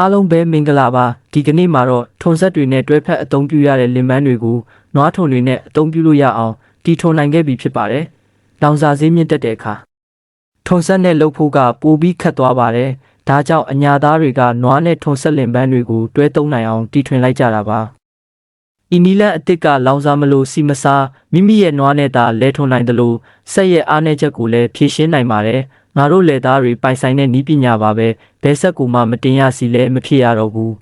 အားလုံးပဲမင်္ဂလာပါဒီကနေ့မှာတော့ထုံဆက်တွေနဲ့တွဲဖက်အသုံးပြုရတဲ့လင်မန်းတွေကိုနွားထုံတွေနဲ့အသုံးပြုလို့ရအောင်တီထုံနိုင်ခဲ့ပြီဖြစ်ပါတယ်။လောင်စာဈေးမြင့်တက်တဲ့အခါထုံဆက်နဲ့လှုပ်ဖို့ကပိုပြီးခက်သွားပါတယ်။ဒါကြောင့်အညာသားတွေကနွားနဲ့ထုံဆက်လင်ပန်းတွေကိုတွဲသုံးနိုင်အောင်တီထွင်လိုက်ကြတာပါ။ဤနီလန်အစ်စ်ကလောင်စာမလို့စီမစားမိမိရဲ့နွားနဲ့သာလဲထုံနိုင်တယ်လို့ဆက်ရဲ့အားနည်းချက်ကိုလည်းဖြေရှင်းနိုင်ပါတယ်။ ငါတို့လက်သားတွေပိုင်ဆိုင်တဲ့ဤပညာပါပဲဘဲဆက်ကူမှမတင်ရစီလဲမဖြစ်ရတော့ဘူး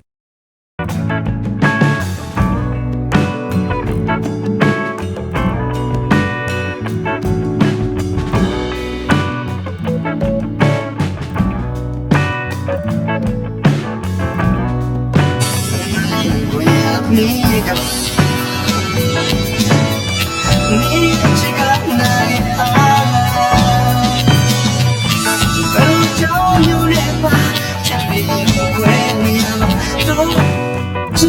我